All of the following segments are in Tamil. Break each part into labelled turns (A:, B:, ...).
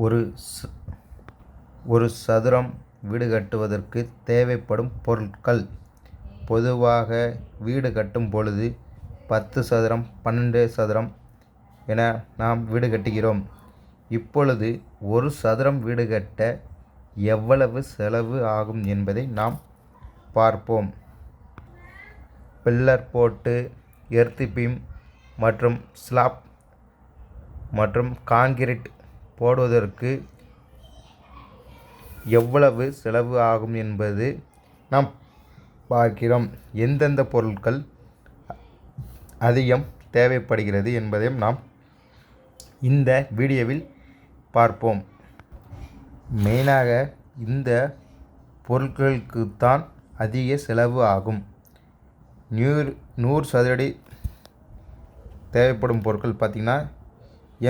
A: ஒரு ஒரு சதுரம் வீடு கட்டுவதற்கு தேவைப்படும் பொருட்கள். பொதுவாக வீடு கட்டும் பொழுது பத்து சதுரம் பன்னெண்டு சதுரம் என நாம் வீடு கட்டுகிறோம். இப்பொழுது ஒரு சதுரம் வீடு கட்ட எவ்வளவு செலவு ஆகும் என்பதை நாம் பார்ப்போம். பில்லர் போட்டு எர்த் பீம் மற்றும் ஸ்லாப் மற்றும் கான்கிரீட் போடுவதற்கு எவ்வளவு செலவு ஆகும் என்பது நாம் பார்க்கிறோம். எந்தெந்த பொருட்கள் அதிகம் தேவைப்படுகிறது என்பதையும் நாம் இந்த வீடியோவில் பார்ப்போம். மெயினாக இந்த பொருட்களுக்குத்தான் அதிக செலவு ஆகும். நூறு நூறு சதுரடி தேவைப்படும் பொருட்கள் பார்த்திங்கன்னா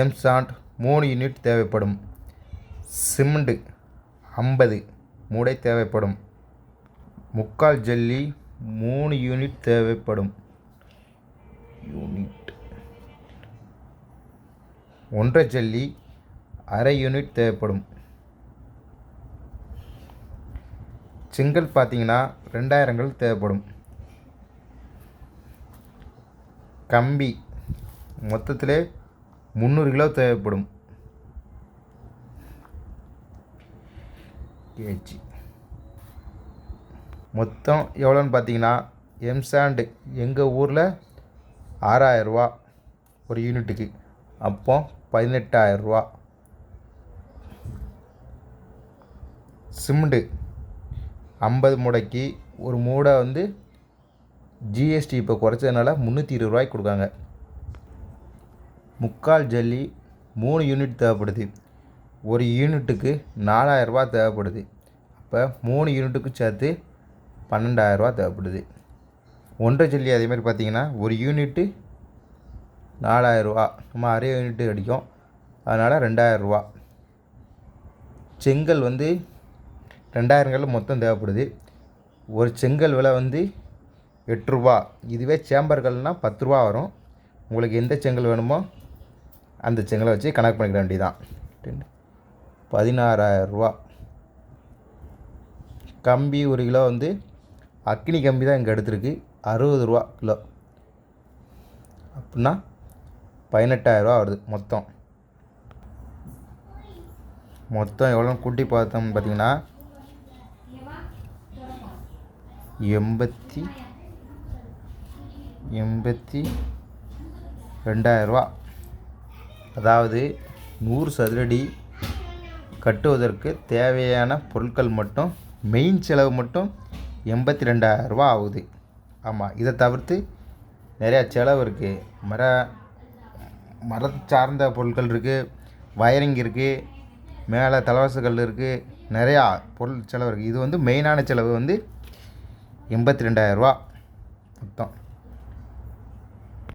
A: எம்சாண்ட் மூணு யூனிட் தேவைப்படும். சிமெண்டு ஐம்பது மூடை தேவைப்படும். முக்கால் ஜல்லி மூணு யூனிட் தேவைப்படும். யூனிட். ஒன்றரை ஜல்லி அரை யூனிட் தேவைப்படும். செங்கல் பார்த்தீங்கன்னா ரெண்டாயிரங்கள் தேவைப்படும். கம்பி மொத்தத்தில் முந்நூறு கிலோ தேவைப்படும். கேஜி. மொத்தம் எவ்வளோன்னு பார்த்தீங்கன்னா எம்சாண்டு எங்கள் ஊரில் ஆறாயிரரூவா ஒரு யூனிட்டுக்கு. அப்போ பதினெட்டாயிரரூவா. சிமெண்ட்டு ஐம்பது மூடைக்கு ஒரு மூடை வந்து ஜிஎஸ்டி இப்போ குறைச்சதுனால முந்நூற்றி இருபது ரூபாய்க்கு கொடுக்காங்க. முக்கால் ஜல்லி மூணு யூனிட் தேவைப்படுது. ஒரு யூனிட்டுக்கு நாலாயிரரூபா தேவைப்படுது. அப்போ மூணு யூனிட்டுக்கு சேர்த்து பன்னெண்டாயிரரூபா தேவைப்படுது. ஒன்றரை ஜல்லி அதேமாதிரி பார்த்தீங்கன்னா ஒரு யூனிட்டு நாலாயிரரூபா. நம்ம அரை யூனிட்டு அடிக்கும். அதனால் ரெண்டாயிரரூபா. செங்கல் வந்து ரெண்டாயிரங்கள் மொத்தம் தேவைப்படுது. ஒரு செங்கல் விலை வந்து எட்டு ரூபா இதுவே சேம்பர்கள்னால் பத்து ரூபா வரும். உங்களுக்கு எந்த செங்கல் வேணுமோ அந்த செங்கலை வச்சு கணக்கு பண்ணிக்க வேண்டியதான் பதினாறாயிரரூவா கம்பி ஒரு கிலோ வந்து அக்னி கம்பி தான் இங்கே எடுத்துருக்கு. அறுபது ரூபா கிலோ. அப்படின்னா பதினெட்டாயிரரூவா வருது மொத்தம். மொத்தம் எவ்வளோன்னு கூட்டி பார்த்தோம்னு பார்த்தீங்கன்னா எண்பத்தி எண்பத்தி ரெண்டாயிரரூவா அதாவது நூறு சதுரடி கட்டுவதற்கு தேவையான பொருட்கள் மட்டும் மெயின் செலவு மட்டும் எண்பத்தி ரெண்டாயிரரூபா ஆகுது. ஆமாம் இதை தவிர்த்து நிறையா செலவு இருக்குது மர மர சார்ந்த பொருட்கள் இருக்குது வயரிங் இருக்குது மேலே தலவாசுகள் இருக்குது நிறையா பொருள் செலவு இருக்குது இது வந்து மெயினான செலவு வந்து எண்பத்தி ரெண்டாயிரரூவா மொத்தம்.